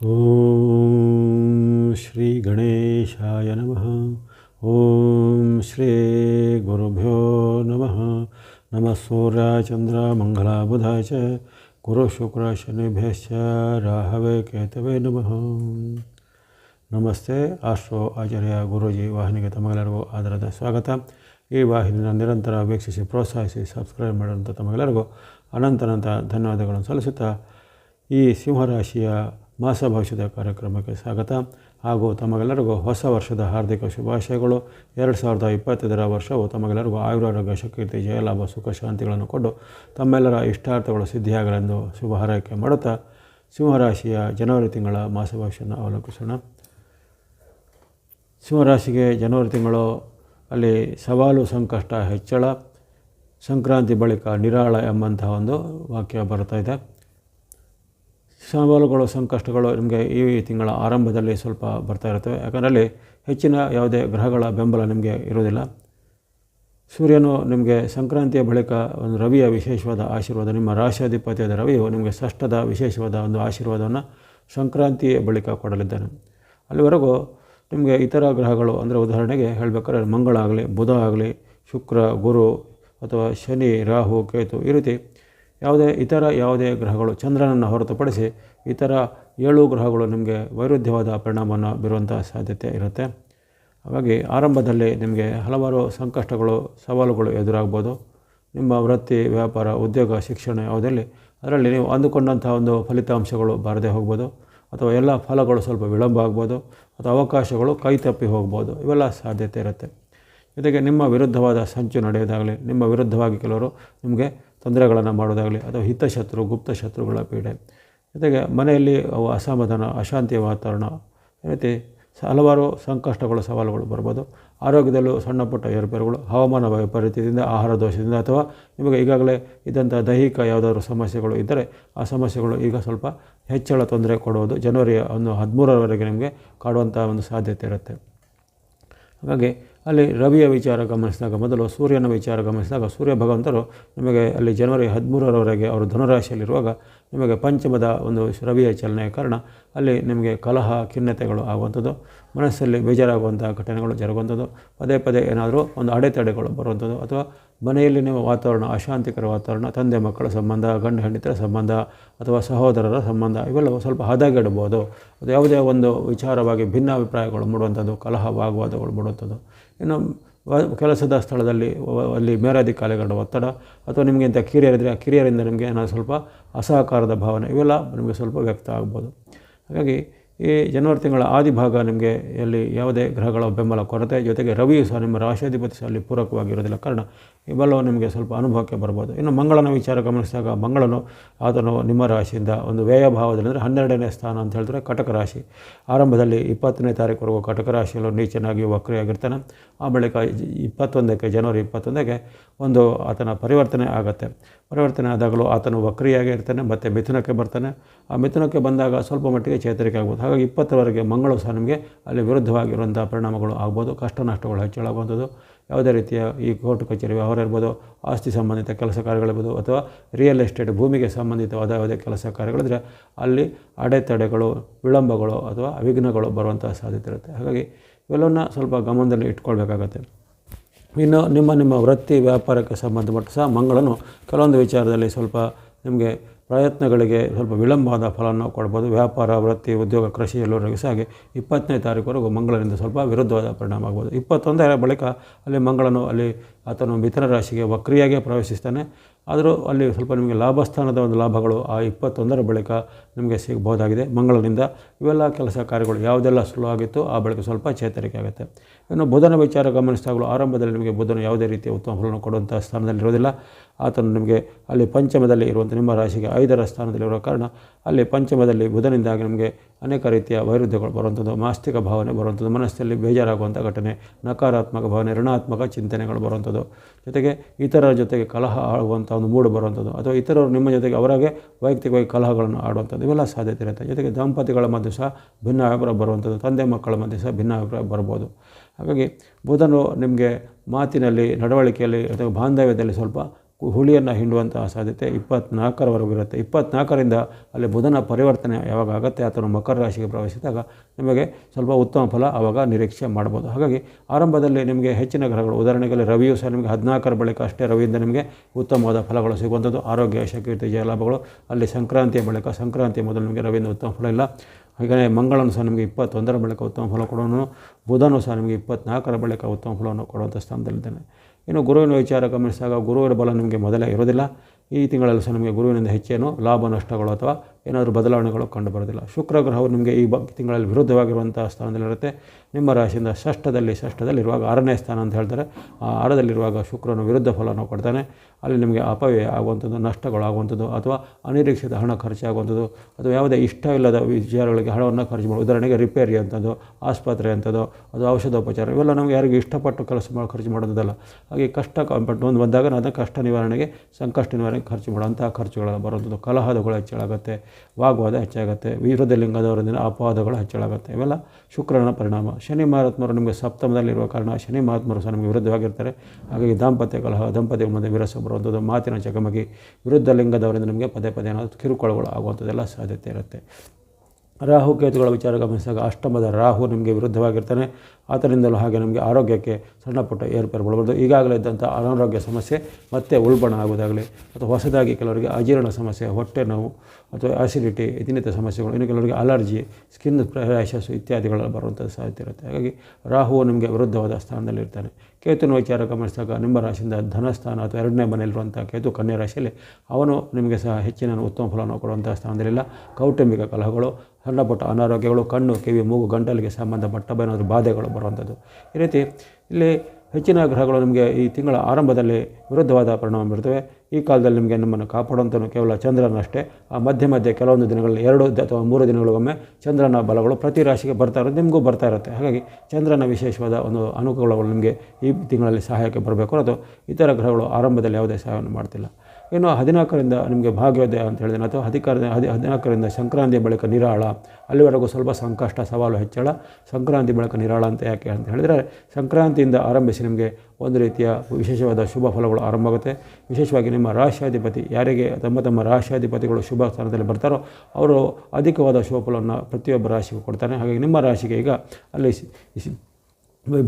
ಓಂ ಶ್ರೀ ಗಣೇಶಾಯ ನಮಃ ಓಂ ಶ್ರೀ ಗುರುಭ್ಯೋ ನಮಃ ನಮಃ ಸೂರ್ಯ ಚಂದ್ರ ಮಂಗಳ ಬುಧ ಚ ಗುರು ಶುಕ್ರ ಶನಿಭ್ಯಶ್ಚ ರಾಹವೇ ಕೇತವೇ ನಮಃ ನಮಸ್ತೆ ಆಶ್ರೋ ಆಚಾರ್ಯ ಗುರೂಜಿ ವಾಹಿನಿಗೆ ತಮಗೆಲ್ಲರಿಗೂ ಆಧಾರದ ಸ್ವಾಗತ ಈ ವಾಹಿನಿನ ನಿರಂತರ ವೀಕ್ಷಿಸಿ, ಪ್ರೋತ್ಸಾಹಿಸಿ ಸಬ್ಸ್ಕ್ರೈಬ್ ಮಾಡುವಂಥ ತಮಗೆಲ್ಲರಿಗೂ ಅನಂತನಂತ ಧನ್ಯವಾದಗಳನ್ನು ಸಲ್ಲಿಸುತ್ತಾ ಈ ಸಿಂಹರಾಶಿಯ ಮಾಸ ಕಾರ್ಯಕ್ರಮಕ್ಕೆ ಸ್ವಾಗತ. ಹಾಗೂ ತಮಗೆಲ್ಲರಿಗೂ ಹೊಸ ವರ್ಷದ ಹಾರ್ದಿಕ ಶುಭಾಶಯಗಳು. ಎರಡು ಸಾವಿರದ ಇಪ್ಪತ್ತೈದರ ವರ್ಷವು ತಮಗೆಲ್ಲರಿಗೂ ಆಯುರಾರೋಗ್ಯ, ಶಕ್ತಿ ಜಯಲಾಭ ಸುಖ, ಶಾಂತಿಗಳನ್ನು ಕೊಟ್ಟು ತಮ್ಮೆಲ್ಲರ ಇಷ್ಟಾರ್ಥಗಳು ಸಿದ್ಧಿಯಾಗಲೆಂದು ಶುಭ ಹಾರೈಕೆ ಮಾಡುತ್ತಾ ಸಿಂಹರಾಶಿಯ ಜನವರಿ ತಿಂಗಳ ಮಾಸಭಾಷೆಯನ್ನು ಅವಲೋಕಿಸೋಣ. ಸಿಂಹರಾಶಿಗೆ ಜನವರಿ ತಿಂಗಳು ಅಲ್ಲಿ ಸವಾಲು, ಸಂಕಷ್ಟ, ಹೆಚ್ಚಳ, ಸಂಕ್ರಾಂತಿ ಬಳಿಕ ನಿರಾಳ ಎಂಬಂತಹ ಒಂದು ವಾಕ್ಯ ಬರ್ತಾ ಇದೆ. ಸವಾಲುಗಳು ಸಂಕಷ್ಟಗಳು ನಿಮಗೆ ಈ ತಿಂಗಳ ಆರಂಭದಲ್ಲಿ ಸ್ವಲ್ಪ ಬರ್ತಾ ಇರುತ್ತವೆ. ಯಾಕಂದರೆ ಅಲ್ಲಿ ಹೆಚ್ಚಿನ ಯಾವುದೇ ಗ್ರಹಗಳ ಬೆಂಬಲ ನಿಮಗೆ ಇರೋದಿಲ್ಲ ಸೂರ್ಯನು ನಿಮಗೆ ಸಂಕ್ರಾಂತಿಯ ಬಳಿಕ ಒಂದು ರವಿಯ ವಿಶೇಷವಾದ ಆಶೀರ್ವಾದ, ನಿಮ್ಮ ರಾಶಾಧಿಪತಿಯಾದ ರವಿಯು ನಿಮಗೆ ಷಷ್ಠದ ವಿಶೇಷವಾದ ಒಂದು ಆಶೀರ್ವಾದವನ್ನು ಸಂಕ್ರಾಂತಿಯ ಬಳಿಕ ಕೊಡಲಿದ್ದಾನೆ. ಅಲ್ಲಿವರೆಗೂ ನಿಮಗೆ ಇತರ ಗ್ರಹಗಳು, ಅಂದರೆ ಉದಾಹರಣೆಗೆ ಹೇಳಬೇಕಾದ್ರೆ ಮಂಗಳ ಆಗಲಿ, ಬುಧ ಆಗಲಿ, ಶುಕ್ರ, ಗುರು ಅಥವಾ ಶನಿ, ರಾಹು, ಕೇತು ಈ ರೀತಿ ಯಾವುದೇ ಇತರ ಯಾವುದೇ ಗ್ರಹಗಳು ಚಂದ್ರನನ್ನು ಹೊರತುಪಡಿಸಿ ಇತರ ಏಳು ಗ್ರಹಗಳು ನಿಮಗೆ ವೈರುಧ್ಯವಾದ ಪರಿಣಾಮವನ್ನು ಬೀರುವಂಥ ಸಾಧ್ಯತೆ ಇರುತ್ತೆ. ಹಾಗಾಗಿ ಆರಂಭದಲ್ಲಿ ನಿಮಗೆ ಹಲವಾರು ಸಂಕಷ್ಟಗಳು, ಸವಾಲುಗಳು ಎದುರಾಗ್ಬೋದು. ನಿಮ್ಮ ವೃತ್ತಿ, ವ್ಯಾಪಾರ, ಉದ್ಯೋಗ, ಶಿಕ್ಷಣ ಯಾವುದಲ್ಲಿ ಅದರಲ್ಲಿ ನೀವು ಅಂದುಕೊಂಡಂಥ ಒಂದು ಫಲಿತಾಂಶಗಳು ಬಾರದೇ ಹೋಗ್ಬೋದು. ಅಥವಾ ಎಲ್ಲ ಫಲಗಳು ಸ್ವಲ್ಪ ವಿಳಂಬ ಆಗ್ಬೋದು. ಅಥವಾ ಅವಕಾಶಗಳು ಕೈ ತಪ್ಪಿ ಹೋಗ್ಬೋದು. ಇವೆಲ್ಲ ಸಾಧ್ಯತೆ ಇರುತ್ತೆ. ಜೊತೆಗೆ ನಿಮ್ಮ ವಿರುದ್ಧವಾದ ಸಂಚು ನಡೆಯೋದಾಗಲಿ, ನಿಮ್ಮ ವಿರುದ್ಧವಾಗಿ ಕೆಲವರು ನಿಮಗೆ ತೊಂದರೆಗಳನ್ನು ಮಾಡೋದಾಗಲಿ ಅಥವಾ ಹಿತಶತ್ರು, ಗುಪ್ತ ಶತ್ರುಗಳ ಪೀಡೆ. ಜೊತೆಗೆ ಮನೆಯಲ್ಲಿ ಅವು ಅಸಮಾಧಾನ, ಅಶಾಂತಿಯ ವಾತಾವರಣ ರೀತಿ ಹಲವಾರು ಸಂಕಷ್ಟಗಳು, ಸವಾಲುಗಳು ಬರ್ಬೋದು. ಆರೋಗ್ಯದಲ್ಲೂ ಸಣ್ಣ ಪುಟ್ಟ ಏರುಪೇರುಗಳು, ಹವಾಮಾನ ವೈಪರೀತ್ಯದಿಂದ ಆಹಾರ ದೋಷದಿಂದ, ಅಥವಾ ನಿಮಗೆ ಈಗಾಗಲೇ ಇದ್ದಂಥ ದೈಹಿಕ ಯಾವುದಾದ್ರು ಸಮಸ್ಯೆಗಳು ಇದ್ದರೆ ಆ ಸಮಸ್ಯೆಗಳು ಈಗ ಸ್ವಲ್ಪ ಹೆಚ್ಚಳ ತೊಂದರೆ ಕೊಡುವುದು ಜನವರಿ ಒಂದು ಹದಿಮೂರರವರೆಗೆ ನಿಮಗೆ ಕಾಡುವಂಥ ಒಂದು ಸಾಧ್ಯತೆ ಇರುತ್ತೆ. ಹಾಗಾಗಿ ಅಲ್ಲಿ ರವಿಯ ವಿಚಾರ ಗಮನಿಸಿದಾಗ ಮೊದಲು ಸೂರ್ಯನ ವಿಚಾರ ಗಮನಿಸಿದಾಗ ಸೂರ್ಯ ಭಗವಂತರು ನಿಮಗೆ ಅಲ್ಲಿ ಜನವರಿ ಹದಿಮೂರರವರೆಗೆ ಅವರು ಧನುರಾಶಿಯಲ್ಲಿರುವಾಗ ನಿಮಗೆ ಪಂಚಮದ ಒಂದು ರವಿಯ ಚಲನೆಯ ಕಾರಣ ಅಲ್ಲಿ ನಿಮಗೆ ಕಲಹ, ಖಿನ್ನತೆಗಳು ಆಗುವಂಥದ್ದು, ಮನಸ್ಸಲ್ಲಿ ಬೇಜಾರಾಗುವಂಥ ಘಟನೆಗಳು ಜರುಗುವಂಥದ್ದು, ಪದೇ ಪದೇ ಏನಾದರೂ ಒಂದು ಅಡೆತಡೆಗಳು ಬರುವಂಥದ್ದು ಅಥವಾ ಮನೆಯಲ್ಲಿ ನೀವು ವಾತಾವರಣ ಅಶಾಂತಿಕರ ವಾತಾವರಣ, ತಂದೆ ಮಕ್ಕಳ ಸಂಬಂಧ, ಗಂಡ ಹೆಂಡತಿರ ಸಂಬಂಧ ಅಥವಾ ಸಹೋದರರ ಸಂಬಂಧ, ಇವೆಲ್ಲ ಸ್ವಲ್ಪ ಹದಗೆಡಬಹುದು. ಅದು ಯಾವುದೇ ಒಂದು ವಿಚಾರವಾಗಿ ಭಿನ್ನಾಭಿಪ್ರಾಯಗಳು ಮೂಡುವಂಥದ್ದು, ಕಲಹ, ವಾಗ್ವಾದಗಳು ಮೂಡುವಂಥದ್ದು. ಇನ್ನು ಕೆಲಸದ ಸ್ಥಳದಲ್ಲಿ ಅಲ್ಲಿ ಮೇಲಾಧಿಕಾರಿಗಳ ಒತ್ತಡ ಅಥವಾ ನಿಮಗೆ ಇಂಥ ಕಿರಿಯರಿದ್ದರೆ ಆ ಕಿರಿಯರಿಂದ ನಿಮಗೆ ಏನಾದರೂ ಸ್ವಲ್ಪ ಅಸಹಕಾರದ ಭಾವನೆ, ಇವೆಲ್ಲ ನಿಮಗೆ ಸ್ವಲ್ಪ ವ್ಯಕ್ತ ಆಗ್ಬೋದು. ಹಾಗಾಗಿ ಈ ಜನವರಿ ತಿಂಗಳ ಆದಿಭಾಗ ನಿಮಗೆ ಎಲ್ಲಿ ಯಾವುದೇ ಗ್ರಹಗಳ ಬೆಂಬಲ ಕೊರತೆ, ಜೊತೆಗೆ ರವಿಯು ಸಹ ನಿಮ್ಮ ರಾಶಿಯಾಧಿಪತಿ ಸಹ ಅಲ್ಲಿ ಪೂರಕವಾಗಿರೋದಿಲ್ಲ ಕಾರಣ ಇವೆಲ್ಲವೂ ನಿಮಗೆ ಸ್ವಲ್ಪ ಅನುಭವಕ್ಕೆ ಬರ್ಬೋದು. ಇನ್ನು ಮಂಗಳನ ವಿಚಾರ ಗಮನಿಸಿದಾಗ ಮಂಗಳನು ಆತನು ನಿಮ್ಮ ರಾಶಿಯಿಂದ ಒಂದು ವ್ಯಯಭಾವದಲ್ಲಿ ಅಂದರೆ ಹನ್ನೆರಡನೇ ಸ್ಥಾನ ಅಂತ ಹೇಳಿದ್ರೆ ಕಟಕ ರಾಶಿ. ಆರಂಭದಲ್ಲಿ ಇಪ್ಪತ್ತನೇ ತಾರೀಕುವರೆಗೂ ಕಟಕ ರಾಶಿಯಲ್ಲೂ ನೀಚನಾಗಿ ವಕ್ರಿಯಾಗಿರ್ತಾನೆ. ಆ ಬಳಿಕ ಇಪ್ಪತ್ತೊಂದಕ್ಕೆ, ಜನವರಿ ಇಪ್ಪತ್ತೊಂದಕ್ಕೆ ಒಂದು ಆತನ ಪರಿವರ್ತನೆ ಆಗುತ್ತೆ. ಪರಿವರ್ತನೆ ಆದಾಗಲೂ ಆತನು ವಕ್ರಿಯಾಗಿ ಇರ್ತಾನೆ, ಮತ್ತು ಮಿಥುನಕ್ಕೆ ಬರ್ತಾನೆ. ಆ ಮಿಥುನಕ್ಕೆ ಬಂದಾಗ ಸ್ವಲ್ಪ ಮಟ್ಟಿಗೆ ಚೇತರಿಕೆ ಆಗ್ಬೋದು. ಹಾಗಾಗಿ ಇಪ್ಪತ್ತರವರೆಗೆ ಮಂಗಳು ಸಹ ನಿಮಗೆ ಅಲ್ಲಿ ವಿರುದ್ಧವಾಗಿರುವಂಥ ಪರಿಣಾಮಗಳು ಆಗ್ಬೋದು. ಕಷ್ಟ ನಷ್ಟಗಳು ಹೆಚ್ಚಳಾಗುವಂಥದ್ದು. ಯಾವುದೇ ರೀತಿಯ ಈ ಕೋರ್ಟ್ ಕಚೇರಿ ವ್ಯವಹಾರ ಇರ್ಬೋದು ಆಸ್ತಿ ಸಂಬಂಧಿತ ಕೆಲಸ ಕಾರ್ಯಗಳಿರ್ಬೋದು ಅಥವಾ ರಿಯಲ್ ಎಸ್ಟೇಟ್ ಭೂಮಿಗೆ ಸಂಬಂಧಿತವಾದ ಯಾವುದೇ ಕೆಲಸ ಕಾರ್ಯಗಳಿದ್ರೆ ಅಲ್ಲಿ ಅಡೆತಡೆಗಳು, ವಿಳಂಬಗಳು ಅಥವಾ ಅವಿಘ್ನಗಳು ಬರುವಂಥ ಸಾಧ್ಯತೆ ಇರುತ್ತೆ. ಹಾಗಾಗಿ ಇವೆಲ್ಲವನ್ನ ಸ್ವಲ್ಪ ಗಮನದಲ್ಲಿ ಇಟ್ಕೊಳ್ಬೇಕಾಗತ್ತೆ. ಇನ್ನು ನಿಮ್ಮ ನಿಮ್ಮ ವೃತ್ತಿ ವ್ಯಾಪಾರಕ್ಕೆ ಸಂಬಂಧಪಟ್ಟ ಸಹ ಮಂಗಳನು ಕೆಲವೊಂದು ವಿಚಾರದಲ್ಲಿ ಸ್ವಲ್ಪ ನಿಮಗೆ ಪ್ರಯತ್ನಗಳಿಗೆ ಸ್ವಲ್ಪ ವಿಳಂಬವಾದ ಫಲವನ್ನು ಕೊಡ್ಬೋದು. ವ್ಯಾಪಾರ, ವೃತ್ತಿ, ಉದ್ಯೋಗ, ಕೃಷಿ ಎಲ್ಲರಿಗೂ ಹಾಗೆ ಇಪ್ಪತ್ತನೇ ತಾರೀಕುವರೆಗೂ ಮಂಗಳನಿಂದ ಸ್ವಲ್ಪ ವಿರುದ್ಧವಾದ ಪರಿಣಾಮ ಆಗ್ಬೋದು. ಇಪ್ಪತ್ತೊಂದರ ಬಳಿಕ ಅಲ್ಲಿ ಮಂಗಳನು ಅಲ್ಲಿ ಆತನು ಮಿಥುನ ರಾಶಿಗೆ ವಕ್ರಿಯಾಗಿ ಪ್ರವೇಶಿಸ್ತಾನೆ. ಆದರೂ ಅಲ್ಲಿ ಸ್ವಲ್ಪ ನಿಮಗೆ ಲಾಭಸ್ಥಾನದ ಒಂದು ಲಾಭಗಳು ಆ ಇಪ್ಪತ್ತೊಂದರ ಬಳಿಕ ನಿಮಗೆ ಸಿಗಬಹುದಾಗಿದೆ. ಮಂಗಳನಿಂದ ಇವೆಲ್ಲ ಕೆಲಸ ಕಾರ್ಯಗಳು ಯಾವುದೆಲ್ಲ ಸುಲಭ ಆಗಿತ್ತು ಆ ಬಳಿಕ ಸ್ವಲ್ಪ ಚೇತರಿಕೆ ಆಗುತ್ತೆ. ಇನ್ನು ಬುಧನ ವಿಚಾರ ಗಮನಿಸಿದಾಗಲೂ ಆರಂಭದಲ್ಲಿ ನಿಮಗೆ ಬುಧನು ಯಾವುದೇ ರೀತಿಯ ಉತ್ತಮ ಫಲವನ್ನು ಕೊಡುವಂಥ ಸ್ಥಾನದಲ್ಲಿ ಇರೋದಿಲ್ಲ ಆತನು ನಿಮಗೆ ಅಲ್ಲಿ ಪಂಚಮದಲ್ಲಿ ಇರುವಂಥ ನಿಮ್ಮ ರಾಶಿಗೆ ಐದರ ಸ್ಥಾನದಲ್ಲಿರುವ ಕಾರಣ ಅಲ್ಲಿ ಪಂಚಮದಲ್ಲಿ ಬುಧನಿಂದಾಗಿ ನಿಮಗೆ ಅನೇಕ ರೀತಿಯ ವೈರುಧ್ಯಗಳು ಬರುವಂಥದ್ದು, ಮಾಸ್ತಿಕ ಭಾವನೆ ಬರುವಂಥದ್ದು ಮನಸ್ಸಿನಲ್ಲಿ ಬೇಜಾರಾಗುವಂಥ ಘಟನೆ, ನಕಾರಾತ್ಮಕ ಭಾವನೆ, ಋಣಾತ್ಮಕ ಚಿಂತನೆಗಳು ಬರುವಂಥದ್ದು. ಜೊತೆಗೆ ಇತರರ ಜೊತೆಗೆ ಕಲಹ ಆಡುವಂಥ ಒಂದು ಮೂಡು ಬರುವಂಥದ್ದು, ಅಥವಾ ಇತರರು ನಿಮ್ಮ ಜೊತೆಗೆ ಅವರಾಗೆ ವೈಯಕ್ತಿಕವಾಗಿ ಕಲಹಗಳನ್ನು ಆಡುವಂಥದ್ದು, ಇವೆಲ್ಲ ಸಾಧ್ಯತೆ ಇರುತ್ತೆ. ಜೊತೆಗೆ ದಂಪತಿಗಳ ಮಧ್ಯೆ ಸಹ ಭಿನ್ನ ಅಭಿಪ್ರಾಯ ಬರುವಂಥದ್ದು, ತಂದೆ ಮಕ್ಕಳ ಮಧ್ಯೆ ಸಹ ಭಿನ್ನ ಅಭಿಪ್ರಾಯ ಬರ್ಬೋದು. ಹಾಗಾಗಿ ಬುಧನು ನಿಮಗೆ ಮಾತಿನಲ್ಲಿ, ನಡವಳಿಕೆಯಲ್ಲಿ, ಅಥವಾ ಬಾಂಧವ್ಯದಲ್ಲಿ ಸ್ವಲ್ಪ ಹುಳಿಯನ್ನು ಹಿಂಡುವಂತಹ ಸಾಧ್ಯತೆ ಇಪ್ಪತ್ನಾಲ್ಕರವರೆಗೂ ಇರುತ್ತೆ. ಇಪ್ಪತ್ನಾಲ್ಕರಿಂದ ಅಲ್ಲಿ ಬುಧನ ಪರಿವರ್ತನೆ ಯಾವಾಗ ಆಗುತ್ತೆ, ಅಥವಾ ಮಕರ ರಾಶಿಗೆ ಪ್ರವೇಶಿಸಿದಾಗ ನಿಮಗೆ ಸ್ವಲ್ಪ ಉತ್ತಮ ಫಲ ಆವಾಗ ನಿರೀಕ್ಷೆ ಮಾಡ್ಬೋದು ಹಾಗಾಗಿ ಆರಂಭದಲ್ಲಿ ನಿಮಗೆ ಹೆಚ್ಚಿನ ಗ್ರಹಗಳು, ಉದಾಹರಣೆಗೆ ರವಿಯು ಸಹ ನಿಮಗೆ ಹದಿನಾಲ್ಕರ ಬಳಿಕ ಅಷ್ಟೇ, ರವಿಯಿಂದ ನಿಮಗೆ ಉತ್ತಮವಾದ ಫಲಗಳು ಸಿಗುವಂಥದ್ದು. ಆರೋಗ್ಯ, ಶಕ್ತಿ, ಜಯ, ಲಾಭಗಳು. ಅಲ್ಲಿ ಸಂಕ್ರಾಂತಿಯ ಬಳಿಕ ಸಂಕ್ರಾಂತಿ ಮೊದಲು ನಿಮಗೆ ರವಿಯಿಂದ ಉತ್ತಮ ಫಲ ಇಲ್ಲ. ಹಾಗೆಯೇ ಮಂಗಳನು ಸಹ ನಿಮಗೆ ಇಪ್ಪತ್ತೊಂದರ ಬಳಿಕ ಉತ್ತಮ ಫಲ ಕೊಡೋನು ಬುಧನು ಸಹ ನಿಮಗೆ ಇಪ್ಪತ್ನಾಲ್ಕರ ಬಳಿಕ ಉತ್ತಮ ಫಲವನ್ನು ಕೊಡುವಂಥ ಸ್ಥಾನದಲ್ಲಿದ್ದಾನೆ. ಇನ್ನು ಗುರುವಿನ ವಿಚಾರ ಗಮನಿಸಿದಾಗ ಗುರುವಿನ ಬಲ ನಿಮಗೆ ಮೊದಲೇ ಇರೋದಿಲ್ಲ ಈ ತಿಂಗಳಲ್ಲಿ ಸಹ ನಿಮಗೆ ಗುರುವಿನಿಂದ ಹೆಚ್ಚೇನು ಲಾಭ ನಷ್ಟಗಳು ಅಥವಾ ಏನಾದರೂ ಬದಲಾವಣೆಗಳು ಕಂಡುಬರೋದಿಲ್ಲ ಶುಕ್ರ ಗ್ರಹವು ನಿಮಗೆ ಈ ಬ ತಿಂಗಳಲ್ಲಿ ವಿರುದ್ಧವಾಗಿರುವಂಥ ಸ್ಥಾನದಲ್ಲಿರುತ್ತೆ. ನಿಮ್ಮ ರಾಶಿಯಿಂದ ಷಷ್ಠದಲ್ಲಿ ಷಷ್ಠದಲ್ಲಿರುವಾಗ ಆರನೇ ಸ್ಥಾನ ಅಂತ ಹೇಳ್ತಾರೆ. ಆ ಆರದಲ್ಲಿರುವಾಗ ಶುಕ್ರನ ವಿರುದ್ಧ ಫಲವನ್ನು ಕೊಡ್ತಾನೆ. ಅಲ್ಲಿ ನಿಮಗೆ ಅಪವ್ಯಯ ಆಗುವಂಥದ್ದು ನಷ್ಟಗಳು ಆಗುವಂಥದ್ದು ಅಥವಾ ಅನಿರೀಕ್ಷಿತ ಹಣ ಖರ್ಚಾಗುವಂಥದ್ದು ಅಥವಾ ಯಾವುದೇ ಇಷ್ಟ ಇಲ್ಲದ ವಿಚಾರಗಳಿಗೆ ಹಣವನ್ನು ಖರ್ಚು ಮಾಡಿ ಉದಾಹರಣೆಗೆ ರಿಪೇರಿ ಅಂಥದ್ದು, ಆಸ್ಪತ್ರೆ ಅಂಥದ್ದು, ಅದು ಔಷಧೋಪಚಾರ, ಇವೆಲ್ಲ ನಮಗೆ ಯಾರಿಗೂ ಇಷ್ಟಪಟ್ಟು ಕೆಲಸ ಮಾಡಿ, ಖರ್ಚು ಮಾಡೋದಲ್ಲ. ಹಾಗೆ ಕಷ್ಟ ಕಂಪಟ್ ಒಂದು ಬಂದಾಗ ಅದನ್ನು ಕಷ್ಟ ನಿವಾರಣೆಗೆ, ಸಂಕಷ್ಟ ನಿವಾರಣೆಗೆ ಖರ್ಚು ಮಾಡುವಂಥ ಖರ್ಚುಗಳ ಬರುವಂಥದ್ದು. ಕಲಹದಗಳು ಹೆಚ್ಚಳಾಗುತ್ತೆ, ವಾಗ್ವಾದ ಹೆಚ್ಚಾಗುತ್ತೆ ವಿರೋಧ ಲಿಂಗದವರಿಂದ ಅಪವಾದಗಳು ಹೆಚ್ಚಳಾಗುತ್ತೆ, ಇವೆಲ್ಲ ಶುಕ್ರನ ಪರಿಣಾಮ. ಶನಿ ಮಹಾತ್ಮರು ನಿಮಗೆ ಸಪ್ತಮದಲ್ಲಿರುವ ಕಾರಣ ಶನಿ ಮಹಾತ್ಮರು ಸಹ ನಿಮಗೆ ವಿರುದ್ಧವಾಗಿರ್ತಾರೆ. ಹಾಗಾಗಿ ದಾಂಪತ್ಯ ಕಲಹ ದಂಪತಿಗಳ ಮಧ್ಯೆ ವಿರಸ ಬರುವಂಥದ್ದು ಮಾತಿನ ಚಕಮಕಿ, ವಿರುದ್ಧ ಲಿಂಗದವರಿಂದ ನಿಮಗೆ ಪದೇ ಪದೇ ಏನಾದರೂ ಕಿರುಕುಳಗಳು ಆಗುವಂಥದ್ದೆಲ್ಲ ಸಾಧ್ಯತೆ ಇರುತ್ತೆ. ರಾಹು ಕೇತುಗಳ ವಿಚಾರ ಗಮನಿಸಿದಾಗ ಅಷ್ಟಮದ ರಾಹು ನಿಮಗೆ ವಿರುದ್ಧವಾಗಿರ್ತಾನೆ. ಆತನಿಂದಲೂ ಹಾಗೆ ನಮಗೆ ಆರೋಗ್ಯಕ್ಕೆ ಸಣ್ಣ ಪುಟ್ಟ ಏರ್ಪೇರುಗೊಳ್ಬೋದು ಈಗಾಗಲೇ ಇದ್ದಂಥ ಅನಾರೋಗ್ಯ ಸಮಸ್ಯೆ ಮತ್ತೆ ಉಲ್ಬಣ ಆಗೋದಾಗಲಿ ಅಥವಾ ಹೊಸದಾಗಿ ಕೆಲವರಿಗೆ ಅಜೀರ್ಣ ಸಮಸ್ಯೆ, ಹೊಟ್ಟೆ ನೋವು ಅಥವಾ ಆಸಿಡಿಟಿ ಇನ್ನಿತರ ಸಮಸ್ಯೆಗಳು, ಇನ್ನು ಕೆಲವರಿಗೆ ಅಲರ್ಜಿ ಸ್ಕಿನ್ ರ್ಯಾಷಸ್ ಇತ್ಯಾದಿಗಳೆಲ್ಲ ಬರುವಂಥ ಸಾಧ್ಯತೆ ಇರುತ್ತೆ. ಹಾಗಾಗಿ ರಾಹುವು ನಿಮಗೆ ವಿರುದ್ಧವಾದ ಸ್ಥಾನದಲ್ಲಿರ್ತಾನೆ. ಕೇತುನ ವಿಚಾರ ಗಮನಿಸಿದಾಗ ನಿಮ್ಮ ರಾಶಿಯಿಂದ ಧನಸ್ಥಾನ ಅಥವಾ ಎರಡನೇ ಮನೆಯಲ್ಲಿರುವಂಥ ಕೇತು ಕನ್ಯಾ ರಾಶಿಯಲ್ಲಿ ಅವನು ನಿಮಗೆ ಸಹ ಹೆಚ್ಚಿನ ಉತ್ತಮ ಫಲವನ್ನು ಕೊಡುವಂಥ ಸ್ಥಾನದಲ್ಲಿಲ್ಲ. ಕೌಟುಂಬಿಕ ಕಲಹಗಳು ಸಣ್ಣ ಪುಟ್ಟ ಅನಾರೋಗ್ಯಗಳು, ಕಣ್ಣು, ಕಿವಿ, ಮೂಗು, ಗಂಟಲಿಗೆ ಸಂಬಂಧಪಟ್ಟ ಏನಾದರೂ ಬಾಧೆಗಳು ಬರುವಂಥದ್ದು. ಈ ರೀತಿ ಇಲ್ಲಿ ಹೆಚ್ಚಿನ ಗ್ರಹಗಳು ನಿಮಗೆ ಈ ತಿಂಗಳ ಆರಂಭದಲ್ಲಿ ವಿರುದ್ಧವಾದ ಪರಿಣಾಮ ಬೀರ್ತವೆ ಈ ಕಾಲದಲ್ಲಿ ನಿಮಗೆ ನಮ್ಮನ್ನು ಕಾಪಾಡುವಂಥನು ಕೇವಲ ಚಂದ್ರನಷ್ಟೇ. ಆ ಮಧ್ಯ ಮಧ್ಯೆ ಕೆಲವೊಂದು ದಿನಗಳಲ್ಲಿ ಎರಡು ಅಥವಾ ಮೂರು ದಿನಗಳಿಗೊಮ್ಮೆ ಚಂದ್ರನ ಬಲಗಳು ಪ್ರತಿ ರಾಶಿಗೆ ಬರ್ತಾ ಇರೋದು ನಿಮಗೂ ಬರ್ತಾ ಇರುತ್ತೆ. ಹಾಗಾಗಿ ಚಂದ್ರನ ವಿಶೇಷವಾದ ಒಂದು ಅನುಕೂಲಗಳು ನಿಮಗೆ ಈ ತಿಂಗಳಲ್ಲಿ ಸಹಾಯಕ್ಕೆ ಬರಬೇಕು ಅಥವಾ ಇತರ ಗ್ರಹಗಳು ಆರಂಭದಲ್ಲಿ ಯಾವುದೇ ಸಹಾಯವನ್ನು ಮಾಡ್ತಿಲ್ಲ. ಇನ್ನು ಹದಿನಾಲ್ಕರಿಂದ ನಿಮಗೆ ಭಾಗ್ಯೋದಯ ಅಂತ ಹೇಳಿದ್ರೆ. ಅಥವಾ ಅಧಿಕಾರ ಹದಿ, ಹದಿನಾಲ್ಕರಿಂದ ಸಂಕ್ರಾಂತಿ ಬಳಿಕ ನಿರಾಳ. ಅಲ್ಲಿವರೆಗೂ ಸ್ವಲ್ಪ ಸಂಕಷ್ಟ, ಸವಾಲು, ಹೆಚ್ಚಳ. ಸಂಕ್ರಾಂತಿ ಬಳಿಕ ನಿರಾಳ ಅಂತ ಯಾಕೆ ಅಂತ ಹೇಳಿದರೆ, ಸಂಕ್ರಾಂತಿಯಿಂದ ಆರಂಭಿಸಿ ನಿಮಗೆ ಒಂದು ರೀತಿಯ ವಿಶೇಷವಾದ ಶುಭ ಫಲಗಳು ಆರಂಭ ಆಗುತ್ತೆ ವಿಶೇಷವಾಗಿ ನಿಮ್ಮ ರಾಷ್ಟ್ರಾಧಿಪತಿ, ಯಾರಿಗೆ ತಮ್ಮ ತಮ್ಮ ರಾಷ್ಟ್ರಾಧಿಪತಿಗಳು ಶುಭ ಸ್ಥಾನದಲ್ಲಿ ಬರ್ತಾರೋ, ಅವರು ಅಧಿಕವಾದ ಶುಭ ಫಲವನ್ನು ಪ್ರತಿಯೊಬ್ಬ ರಾಶಿಗೂ ಕೊಡ್ತಾನೆ. ಹಾಗಾಗಿ ನಿಮ್ಮ ರಾಶಿಗೆ ಈಗ ಅಲ್ಲಿ